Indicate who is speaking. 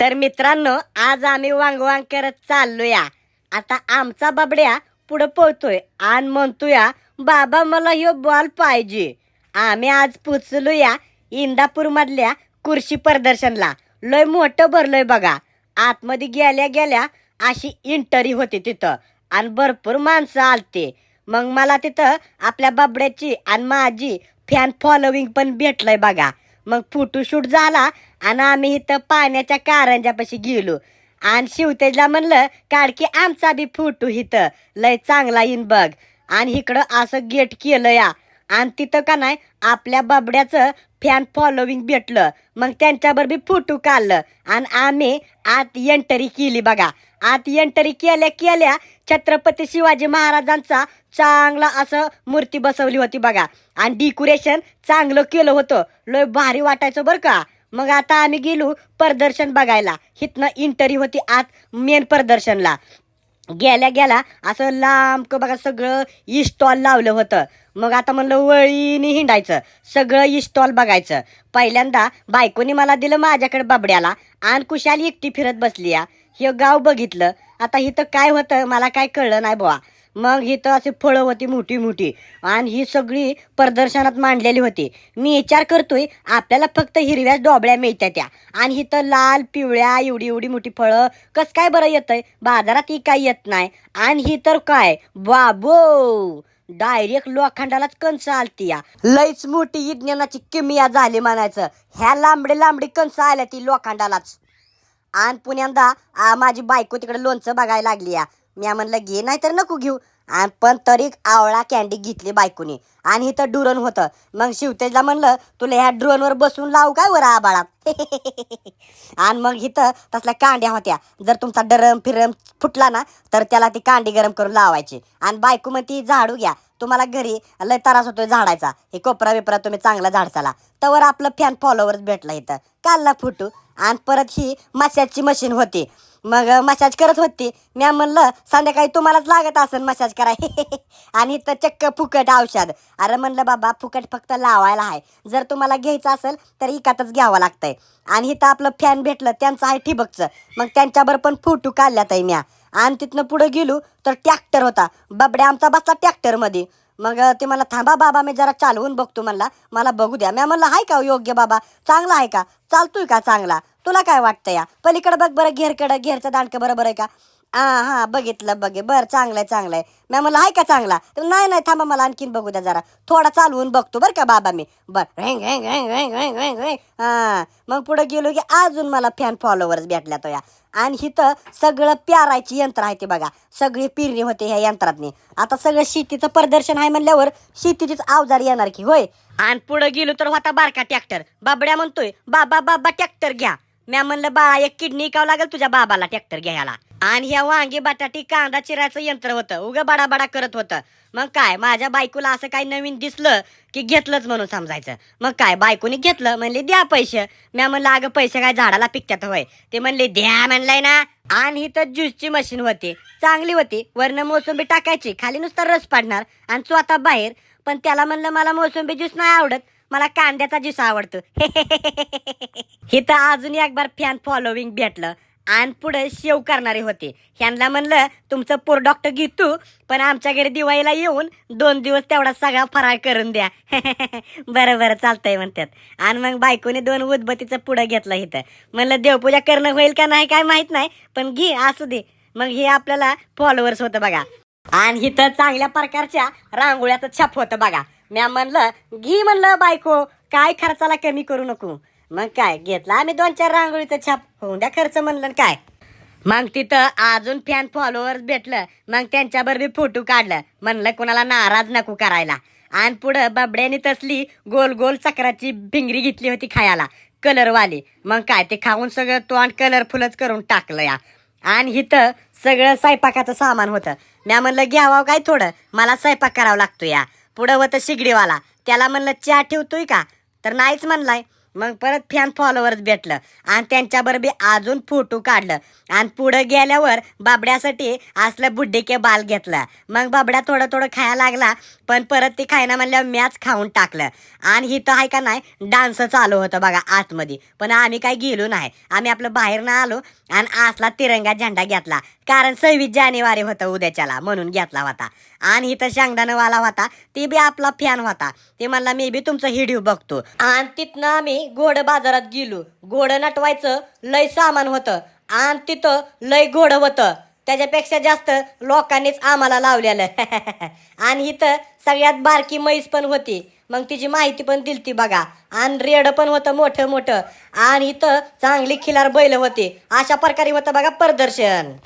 Speaker 1: तर मित्रांनो आज आम्ही वांग वांग करत चाललोया. आता आमचा बाबड्या पुढं पोहतोय आणि म्हणतोया बाबा मला ह्यो बॉल पाहिजे. आम्ही आज पोचलोया इंदापूर मधल्या कुर्शी प्रदर्शनला. लय मोठं भरलोय बघा. आतमध्ये गेल्या गेल्या अशी इंटरी होती तिथं आणि भरपूर माणसं आलते. मग मला तिथं आपल्या बाबड्याची आणि माझी फॅन फॉलोविंग पण भेटलंय बघा. मग फोटोशूट झाला आणि आम्ही इथं पाण्याच्या कारंजापाशी गेलो. आणि शिवतेजला म्हणलं काढ की आमचा बी फोटो इथं. लय चांगला येईन बघ. आणि इकडं असं गेट केलं या. आणि तिथं का नाही आपल्या बाबड्याचं फॅन फॉलोविंग भेटलं. मग त्यांच्यावर बी फोटो काढलं. आणि आम्ही आत एंटरी केली बघा. आत एंटरी केल्या केल्या छत्रपती शिवाजी महाराजांचा चांगला असं मूर्ती बसवली होती बघा. आणि डेकोरेशन चांगलं केलं होतं. लय भारी वाटायचं बरं का. मग आता आम्ही गेलो प्रदर्शन बघायला. हिथनं इंटरी होती आत मेन प्रदर्शनला. गेल्या गेला असं लांब क बघा सगळं इस्टॉल लावलं होतं. मग आता म्हणलं वळीने हिंडायचं. सगळं इस्टॉल बघायचं. पहिल्यांदा बायकोनी मला दिलं माझ्याकडे बाबड्याला. आणि कुशाल एकटी फिरत बसली या. हे गाव बघितलं. आता इथं काय होतं मला काय कळलं नाही बुवा. मग इथं अशी फळं होती मोठी मोठी. आणि ही सगळी प्रदर्शनात मांडलेली होती. मी विचार करतोय आपल्याला फक्त हिरव्या डोबळ्या मिळत्या त्या. आणि इथं लाल पिवळ्या एवढी एवढी मोठी फळं. कसं काय बरं येतंय? बाजारात ही काय येत नाही. आणि ही तर काय? बाबो! डायरेक्ट लोखंडालाच कंस आलती या लईच मोठी विज्ञानाची किमिया झाली म्हणायचं. ह्या लांबडे लांबडी कंस आल्या ती लोखंडालाच. आणि पुण्यांदा माझी बायको तिकडे लोणचं बघायला लागली या मी म्हणलं घे नाही तर नको घेऊ. आणि पण तरी आवळा कॅन्डी घेतली बायकोनी. आणि इथं डुरण होतं. मग शिवतेजला म्हणलं तुला ह्या ड्रोनवर बसून लावू काय वर आबाळात आणि मग इथं तसल्या कांड्या होत्या. जर तुमचा डरम फिरम फुटला ना तर त्याला ती कांडी गरम करून लावायची. आणि बायको मग ती झाडू घ्या. तुम्हाला घरी लय त्रास होतोय झाडायचा. हे कोपरा बिपरा तुम्ही चांगला झाडचाला तर आपलं फॅन फॉलोवर भेटला इथं. कालला फुटू. आणि परत ही मशाजची मशीन होती. मग मसाज करत होती. मी म्हणलं संध्याकाळी तुम्हालाच लागत असेल मसाज कराय. आणि इथं चक्क फुकट औषध. अरे म्हणलं बाबा फुकट फक्त लावायला आहे. जर तुम्हाला घ्यायचं असेल तर इकातच घ्यावं लागतंय. आणि इथं आपलं फॅन भेटलं त्यांचं आहे ठिबकचं. मग त्यांच्यावर पण फोटो काढल्यात आहे म्या. आणि तिथनं पुढं गेलो तर ट्रॅक्टर होता. बाबड्या आमचा बसला ट्रॅक्टरमध्ये मग ते मला थांबा बाबा मी जरा चालवून बघतो म्हणला. मला बघू द्या. मी म्हणलं आहे का हो, योग्य बाबा? चांगला आहे का? चालतोय का चांगला? तुला काय वाटतं या? पलीकडं बघ बरं घेरकडं घेरचं दांडकं बरोबर आहे का? हा हा बघितलं बघे बरं चांगलं आहे मला आहे म्हणलं का चांगला? तर नाही नाही थांबा मला आणखीन बघू द्या जरा. थोडा चालवून बघतो बरं का बाबा मी. बरं हेंग हेंग हेंग हेंग हेंग हेंग हेंग हां मग पुढं गेलो की अजून मला फॅन फॉलोवर्स भेटल्या तो या. आणि इथं सगळं प्यारायची यंत्र आहे ते बघा. सगळी पिरणी होते ह्या यंत्रातनी. आता सगळं शेतीचं प्रदर्शन आहे म्हणल्यावर शेतीचीच अवजार येणार की होय? आणि पुढं गेलो तर होता बारका ट्रॅक्टर बाबड्या म्हणतोय बाबा बाबा ट्रॅक्टर घ्या. म्या म्हणलं बाळा एक किडनी इकावं लागेल तुझ्या बाबाला ट्रॅक्टर घ्यायला. आणि ह्या वांगी बटाटी कांदा चिरायचं यंत्र होतं. उगं बडाबडा करत होतं. मग काय माझ्या बायकोला असं काही नवीन दिसलं की घेतलंच म्हणून समजायचं. मग काय बायकोनी घेतलं म्हणले द्या पैसे. म्या म्हणलं अगं पैसे काय झाडाला पिकत्यात होय. ते म्हणले द्या म्हणलंय ना. आणि तर ज्यूसची मशीन होती. चांगली होती. वरनं मोसंबी टाकायची. खाली नुसता रस पाडणार आणि स्वतः बाहेर. पण त्याला म्हणलं मला मोसंबी ज्यूस नाही आवडत. मला कांद्याचा ज्यूस आवडतो. तर अजून एक बार फॅन फॉलोविंग भेटलं. आणि पुढं शेव करणारे होते. ह्यांना म्हणलं तुमचं पोर डॉक्टर गीतू पण आमच्या घरी दिवाळीला येऊन दोन दिवस तेवढा सगळा फराळ करून द्या. बरं बरं चालतंय म्हणतात. आणि मग बायकोने दोन उदबत्तीचं पुढं घेतलं इथं. म्हणलं देवपूजा करणं होईल का नाही काय माहीत नाही पण घे असू दे. मग हे आपल्याला फॉलोअर्स होतं बघा. आणि इथं चांगल्या प्रकारच्या रांगोळ्याचं छाप होतं बघा. म्या म्हणलं घी म्हणलं बायको काय खर्चाला कमी करू नको. मग काय घेतला आम्ही दोन चार रांगोळीचं छाप. होऊन द्या खर्च म्हणलं काय. मग तिथं अजून फॅन फॉलोअर्स भेटलं. मग त्यांच्यावर बी फोटो काढलं. म्हणलं कोणाला नाराज नको करायला. आणि पुढं बाबड्याने तसली गोल गोल चक्राची भिंगरी घेतली होती खायला. कलरवाली. मग काय ते खाऊन सगळं तोंड कलरफुलच करून टाकलं या. आणि इथं सगळं स्वयंपाकाचं सामान होतं. म्या म्हणलं घ्यावं काय थोडं? मला स्वयंपाक करावा लागतो या. पुढं होतं शिगडीवाला. त्याला म्हणलं चहा ठेवतोय का? तर नाहीच म्हणलाय. मग परत फॅन फॉलोअर्स भेटलं. आणि त्यांच्याबरोबर बी अजून फोटो काढलं. आणि पुढं गेल्यावर बाबड्यासाठी असलं बुड्डी के बाल घेतलं. मग बाबड्या थोडं थोडं खायला लागला पण परत ते खायना म्हणल्यावर मॅच खाऊन टाकलं. आणि इथं आहे का नाही डान्स चालू होतं बघा आतमध्ये. पण आम्ही काय गेलो नाही. आम्ही आपलं बाहेर ना आलो आणि असला तिरंगा झेंडा घेतला. कारण सव्वीस जानेवारी होतं उद्याच्याला म्हणून घेतला होता. आणि इथं शेंगदाणवाला होता ते बी आपला फॅन होता. ते म्हणला मी बी तुमचं हिडिओ बघतो. आणि तिथनं आम्ही आम्ही घोड बाजारात गेलो. घोडं नटवायचं लय सामान होतं. आणि तिथं लय घोडं होतं. त्याच्यापेक्षा जास्त लोकांनीच आम्हाला लावलेलं. आणि इथं सगळ्यात बारकी म्हैस पण होती. मग तिची माहिती पण दिलती बघा. आणि रेड पण होतं मोठं मोठं. आणि इथं चांगली खिलार बैल होते. अशा प्रकारे होतं बघा प्रदर्शन.